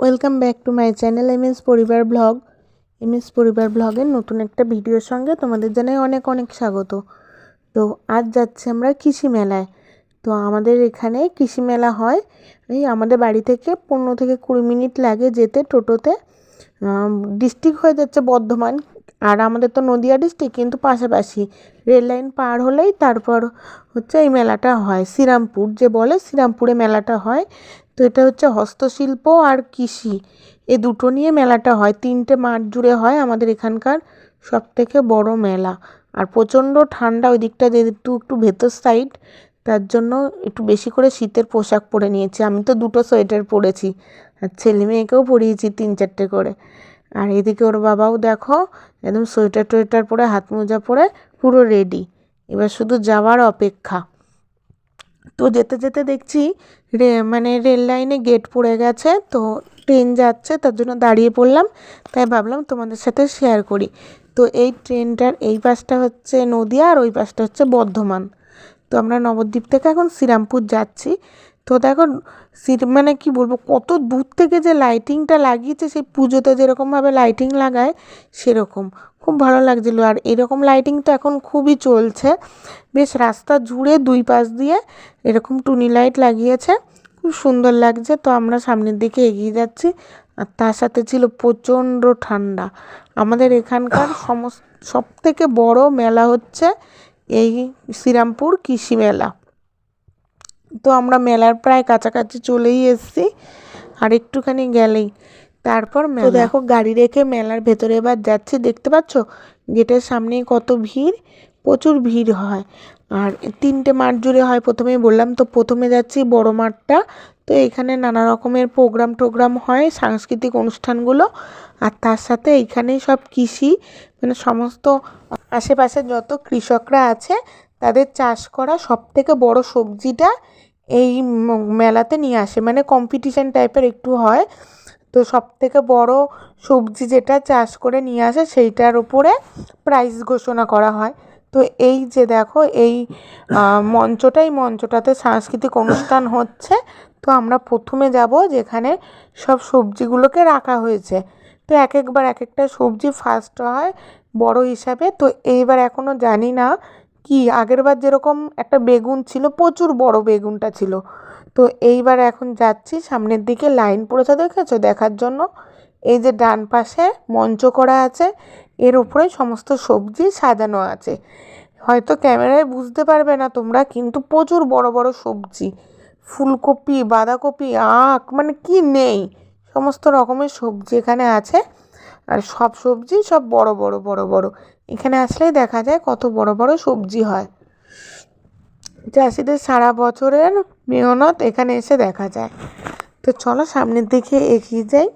Welcome back to my channel M S Paribar blog M S Paribar ব্লগের নতুন একটা ভিডিওর সঙ্গে তোমাদের জানাই অনেক অনেক স্বাগত। তো আজ যাচ্ছি আমরা কৃষি মেলায়। তো আমাদের এখানে কৃষি মেলা হয়। এই আমাদের বাড়ি থেকে পনেরো থেকে কুড়ি মিনিট লাগে যেতে টোটোতে। ডিস্ট্রিক্ট হয়ে যাচ্ছে বর্ধমান। আর আমাদের তো নদিয়া ডিস্ট্রিক্ট কিন্তু পাশাপাশি রেল লাইন পার হলেই তারপর হচ্ছে এই মেলাটা হয়। শ্রীরামপুর যে বলে, শ্রীরামপুরে মেলাটা হয়। তো এটা হচ্ছে হস্তশিল্প আর কৃষি। এ দুটো নিয়ে মেলাটা হয়। তিনটে মাঠ জুড়ে হয় আমাদের এখানকার সব থেকে বড় মেলা। আর প্রচণ্ড ঠান্ডা ওই দিকটা যেহেতু একটু ভেতর সাইড তার জন্য একটু বেশি করে শীতের পোশাক পরে নিয়েছি। আমি তো দুটো সোয়েটার পরেছি। আর ছেলে মেয়েকেও পরিয়েছি তিন চারটে করে। আর এদিকে ওর বাবাও দেখো, একদম সোয়েটার টোয়েটার পরে, হাত মোজা পরে পুরো রেডি এবার শুধু যাওয়ার অপেক্ষা। তো যেতে যেতে দেখছি রে মানে রেল লাইনে গেট পড়ে গেছে, তো ট্রেন যাচ্ছে, তার জন্য দাঁড়িয়ে পড়লাম। তাই ভাবলাম তোমাদের সাথে শেয়ার করি। তো এই ট্রেনটার এই পাশটা হচ্ছে নদিয়া আর ওই পাশটা হচ্ছে বর্ধমান। তো আমরা নবদ্বীপ থেকে এখন শ্রীরামপুর যাচ্ছি। তো দেখো মানে কি বলব, কত দূর থেকে যে লাইটিংটা লাগিয়েছে, সেই পুজোতে যেরকমভাবে লাইটিং লাগায়, সেরকম। খুব ভালো লাগছিল। আর এরকম লাইটিং তো এখন খুবই চলছে। বেশ রাস্তা জুড়ে দুই পাশ দিয়ে এরকম টুনি লাইট লাগিয়েছে। খুব সুন্দর লাগছে। তো আমরা সামনের দিকে এগিয়ে যাচ্ছি। আর তার সাথে ছিল প্রচণ্ড ঠান্ডা। আমাদের এখানকার সমস্ত সব থেকে বড় মেলা হচ্ছে এই শ্রীরামপুর কৃষি মেলা। তো আমরা মেলার প্রায় কাছাকাছি চলেই এসেছি আর একটুখানি গেলেই। তারপর তো দেখো গাড়ি রেখে মেলার ভেতরে এবার যাচ্ছি দেখতে পাচ্ছ? গেটের সামনেই কত ভিড় প্রচুর ভিড় হয়। আর তিনটে মাঠ জুড়ে হয় প্রথমেই বললাম তো প্রথমে যাচ্ছি বড় মাঠটা। তো এখানে নানা রকমের প্রোগ্রাম টোগ্রাম হয় সাংস্কৃতিক অনুষ্ঠানগুলো আর তার সাথে এইখানেই সব কৃষি মানে সমস্ত আশেপাশে যত কৃষকরা আছে তাদের চাষ করা সব থেকে বড় সবজিটা এই মেলাতে নিয়ে আসে। মানে কম্পিটিশান টাইপের একটু হয়। তো সব থেকে বড় সবজি যেটা চাষ করে নিয়ে আসে সেইটার উপরে প্রাইজ ঘোষণা করা হয়। তো এই যে দেখো, এই মঞ্চটাই মঞ্চটাতে সাংস্কৃতিক অনুষ্ঠান হচ্ছে। তো আমরা প্রথমে যাব যেখানে সব সবজিগুলোকে রাখা হয়েছে। তো এক একবার এক একটা সবজি ফার্স্ট হয় বড় হিসাবে। তো এইবার এখনও জানি না কি আগেরবার যেরকম একটা বেগুন ছিল, প্রচুর বড় বেগুনটা ছিল। তো এইবার এখন যাচ্ছি সামনের দিকে লাইন পড়েছে দেখেছ? দেখার জন্য। এই যে ডান পাশে মঞ্চ করা আছে, এর উপরে সমস্ত সবজি সাজানো আছে। হয়তো ক্যামেরায় বুঝতে পারবে না তোমরা, কিন্তু প্রচুর বড় বড় সবজি। ফুলকপি, বাঁধাকপি, আখ মানে কি নেই? সমস্ত রকমের সবজি এখানে আছে। আর সব সবজি সব বড় বড় বড় বড়। এখানে আসলেই দেখা যায় কত বড় বড় সবজি হয়। চাষিদের সারা বছরের মেহনত এখানে এসে দেখা যায়। তো চলো সামনের দিকে এগিয়ে যাই।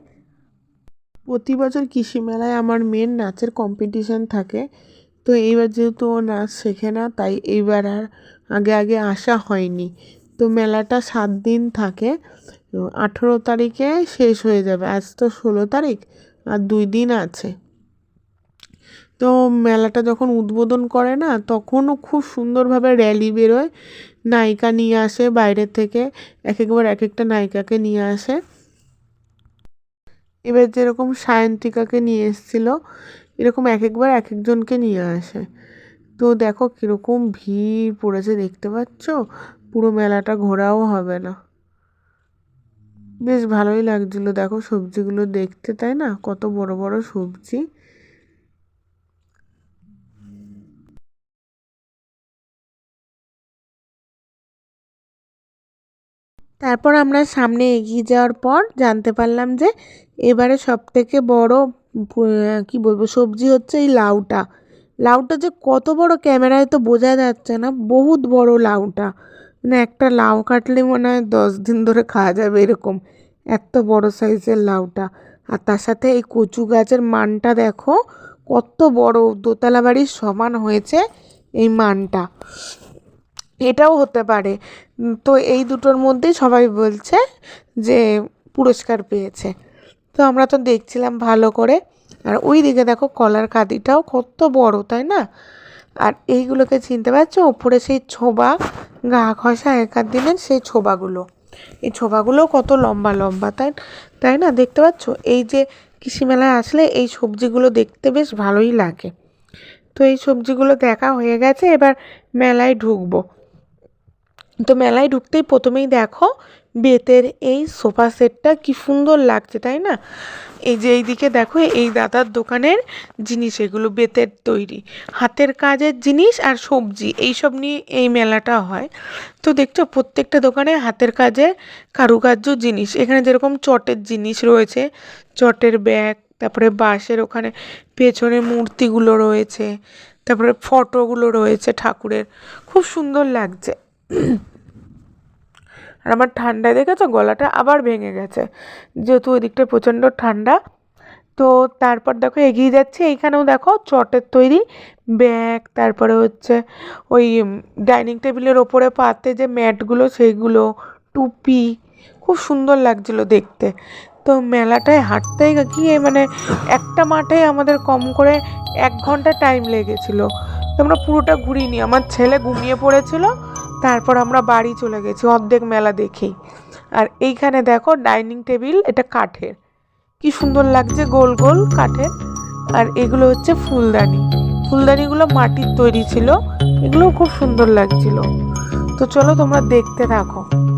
প্রতি বছর কৃষি মেলায় আমার মেন নাচের কম্পিটিশান থাকে। তো এইবার যেহেতু ও নাচ শেখে না, তাই এইবার আর আগে আগে আসা হয়নি। তো মেলাটা সাত দিন থাকে। আঠেরো তারিখে শেষ হয়ে যাবে। আজ তো ষোলো তারিখ, আর দুই দিন আছে। তো মেলাটা যখন উদ্বোধন করে না, তখনও খুব সুন্দরভাবে র্যালি বেরোয়। নায়িকা নিয়ে আসে বাইরের থেকে এক একবার এক একটা নায়িকাকে নিয়ে আসে। এবার যেরকম সায়ন্তিকাকে নিয়ে এসেছিল, এরকম এক একবার এক একজনকে নিয়ে আসে। তো দেখো কীরকম ভিড় পড়েছে, দেখতে পাচ্ছ? পুরো মেলাটা ঘোরাও হবে না। বেশ ভালোই লাগছিল, দেখো সবজিগুলো দেখতে, তাই না? কত বড় বড় সবজি। তারপর আমরা সামনে এগিয়ে যাওয়ার পর জানতে পারলাম যে এবারে সব থেকে বড় কি বলব, সবজি হচ্ছে এই লাউটা। লাউটা যে কত বড় ক্যামেরায় তো বোঝা যাচ্ছে না, বহুত বড় লাউটা। মানে একটা লাউ কাটলে মনে হয় দশ দিন ধরে খাওয়া যাবে এরকম, এত বড় সাইজের লাউটা। আর তার সাথে এই কচু গাছের মানটা দেখো, কত বড়, দোতলা বাড়ির সমান হয়েছে এই মানটা। এটাও হতে পারে। তো এই দুটোর মধ্যেই সবাই বলছে যে পুরস্কার পেয়েছে। তো আমরা তো দেখছিলাম ভালো করে। আর ওই দিকে দেখো কলার কাঁদিটাও কত বড়, তাই না? আর এইগুলোকে চিনতে পারছ? ওপরে সেই ছোবা, গা ঘষা একার দিনের সেই ছোবাগুলো। এই ছোবাগুলো কত লম্বা লম্বা, তাই তাই না? দেখতে পাচ্ছ? এই যে কৃষি মেলায় আসলে এই সবজিগুলো দেখতে বেশ ভালোই লাগে। তো এই সবজিগুলো দেখা হয়ে গেছে। এবার মেলায় ঢুকবো। তো মেলায় ঢুকতেই প্রথমেই দেখো বেতের এই সোফা সেটটা কি সুন্দর লাগছে, তাই না? এই যে এইদিকে দেখো এই দাদার দোকানের জিনিস, এগুলো বেতের তৈরি। হাতের কাজের জিনিস আর সবজি, এইসব নিয়ে এই মেলাটা হয়। তো দেখছ প্রত্যেকটা দোকানে হাতের কাজে কারুকার্য জিনিস। এখানে যেরকম চটের জিনিস রয়েছে, চটের ব্যাগ, তারপরে বাঁশের ওখানে পেছনে মূর্তিগুলো রয়েছে, তারপরে ফটোগুলো রয়েছে ঠাকুরের। খুব সুন্দর লাগছে। আর আমার ঠান্ডায় দেখেছ? গলাটা আবার ভেঙে গেছে। যেহেতু ওই দিকটা প্রচণ্ড ঠান্ডা, তো তারপর দেখো এগিয়ে যাচ্ছে। এইখানেও দেখো চটের তৈরি ব্যাগ, তারপরে হচ্ছে ওই ডাইনিং টেবিলের ওপরে পাতে যে ম্যাটগুলো সেইগুলো টুপি, খুব সুন্দর লাগছিল দেখতে। তো মেলাটায় হাঁটতে গিয়ে মানে একটা মাঠে আমাদের কম করে এক ঘণ্টা টাইম লেগেছিলো। তো আমরা পুরোটা ঘুরিনি। আমার ছেলে ঘুমিয়ে পড়েছিল। তারপর আমরা বাড়ি চলে গেছি, অর্ধেক মেলা দেখেই। আর এইখানে দেখো ডাইনিং টেবিল, এটা কাঠের। কি সুন্দর লাগছে, গোল গোল কাঠের। আর এগুলো হচ্ছে ফুলদানি। ফুলদানিগুলো মাটির তৈরি ছিল এগুলো খুব সুন্দর লাগছিল। তো চলো তোমরা দেখতে থাকো।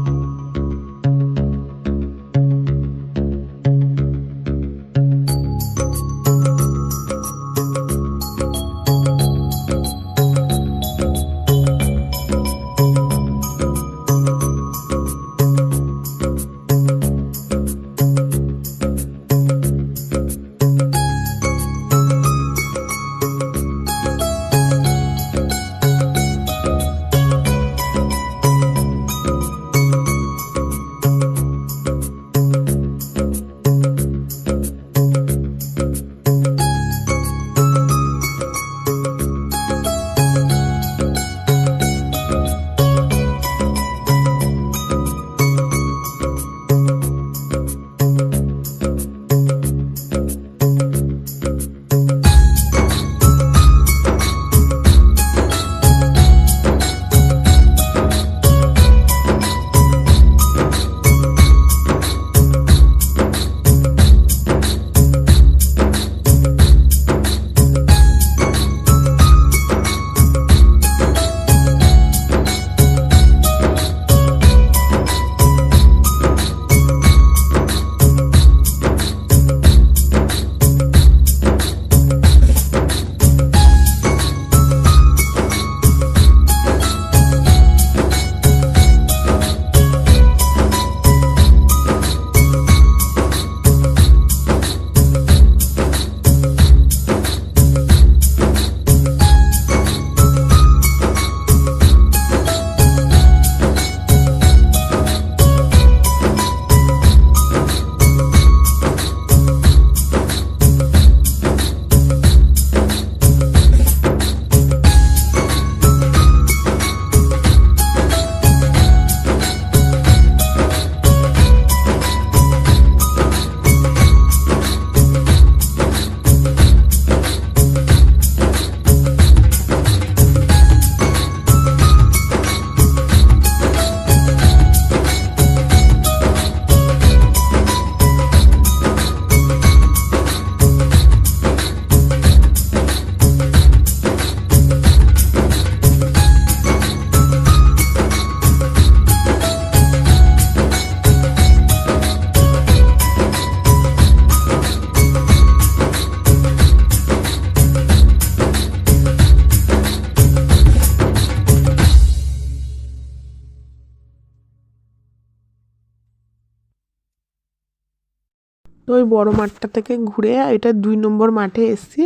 ওই বড় মাঠটা থেকে ঘুরে এটা দুই নম্বর মাঠে এসছি।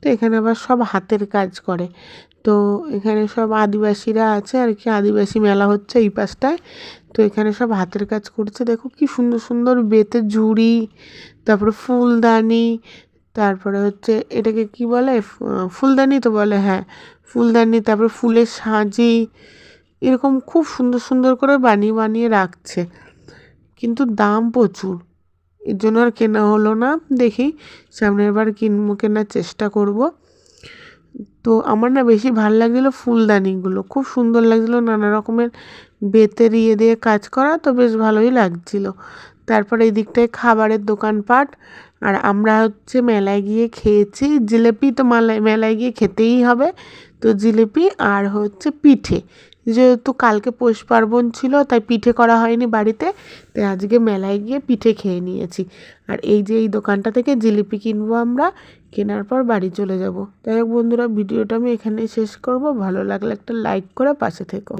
তো এখানে আবার সব হাতের কাজ করে। তো এখানে সব আদিবাসীরা আছে আর কি, আদিবাসী মেলা হচ্ছে এই পাশটায়। তো এখানে সব হাতের কাজ করছে। দেখো কি সুন্দর সুন্দর বেতের ঝুড়ি, তারপরে ফুলদানি, তারপরে হচ্ছে এটাকে কি বলে? ফুলদানি তো বলে হ্যাঁ। ফুলদানি, তারপরে ফুলের সাজি, এরকম খুব সুন্দর সুন্দর করে বানিয়ে বানিয়ে রাখছে। কিন্তু দাম প্রচুর। এর জন্য আর কেনা হলো না। দেখি সামনের বার কিনবো, কেনার চেষ্টা করব। তো আমার না বেশি ভালো লাগছিল ফুলদানিগুলো। খুব সুন্দর লাগছিল নানা রকমের বেতের ইয়ে দিয়ে কাজ করা, তো বেশ ভালোই লাগছিল। তারপরে এই দিকটায় খাবারের দোকানপাট আর আমরা হচ্ছে মেলায় গিয়ে খেয়েছি। জিলেপি তো মালায়, মেলায় গিয়ে খেতেই হবে। তো জিলিপি আর হচ্ছে পিঠে। যেহেতু কালকে পৌষ পার্বণ ছিল, তাই পিঠে করা হয়নি বাড়িতে। তাই আজকে মেলায় গিয়ে পিঠে খেয়ে নিয়েছি। আর এই যে এই দোকানটা থেকে জিলিপি কিনবো আমরা, কেনার পর বাড়ি চলে যাব। তাই বন্ধুরা, ভিডিওটা আমি এখানেই শেষ করব। ভালো লাগলে একটা লাইক করে পাশে থেকো।